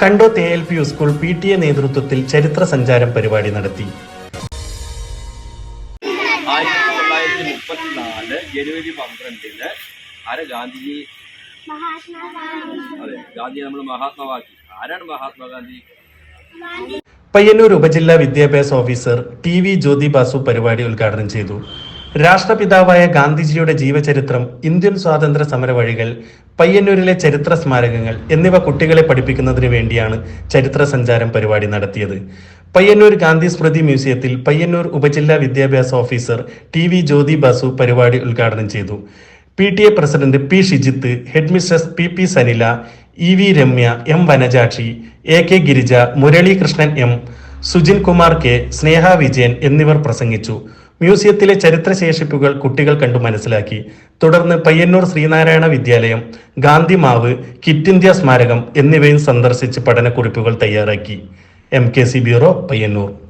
Kandoth A L P school P T A നേതൃത്വത്തിൽ ചരിത്ര സഞ്ചാരം പരിപാടി നടത്തി. ആയിരത്തി തൊള്ളായിരത്തി മുപ്പത്തിനാല് ജനുവരി പന്ത്രണ്ടിന് ആരെ ഗാന്ധിജി? അതെ ഗാന്ധി നമ്മൾ മഹാത്മാവാക്കി. ആരാണ് മഹാത്മാഗാന്ധി? പയ്യന്നൂർ ഉപജില്ലാ വിദ്യാഭ്യാസ officer T V Jyothi Basu പരിപാടി ഉദ്ഘാടനം ചെയ്തു. രാഷ്ട്രപിതാവായ ഗാന്ധിജിയുടെ ജീവചരിത്രം ഇന്ത്യൻ സ്വാതന്ത്ര്യ സമര വഴികൾ പയ്യന്നൂരിലെ ചരിത്ര സ്മാരകങ്ങൾ എന്നിവ കുട്ടികളെ പഠിപ്പിക്കുന്നതിന് വേണ്ടിയാണ് ചരിത്ര സഞ്ചാരം പരിപാടി നടത്തിയത്. പയ്യന്നൂർ ഗാന്ധി സ്മൃതി മ്യൂസിയത്തിൽ പയ്യന്നൂർ ഉപജില്ലാ വിദ്യാഭ്യാസ officer T V Jyothi Basu പരിപാടി ഉദ്ഘാടനം ചെയ്തു. P T A president P Shijith head mistress P P Sanila E V Ramya M Vanajakshi A K Girija Muralikrishnan M Sujin Kumar K Sneha Vijayan എന്നിവർ പ്രസംഗിച്ചു. മ്യൂസിയത്തിലെ ചരിത്രശേഷിപ്പുകൾ കുട്ടികൾ കണ്ടു മനസ്സിലാക്കി. തുടർന്ന് പയ്യന്നൂർ ശ്രീനാരായണ വിദ്യാലയം ഗാന്ധിമാവ് കിറ്റ് ഇന്ത്യ സ്മാരകം എന്നിവയും സന്ദർശിച്ച് പഠനക്കുറിപ്പുകൾ തയ്യാറാക്കി. M K C bureau Payyanur.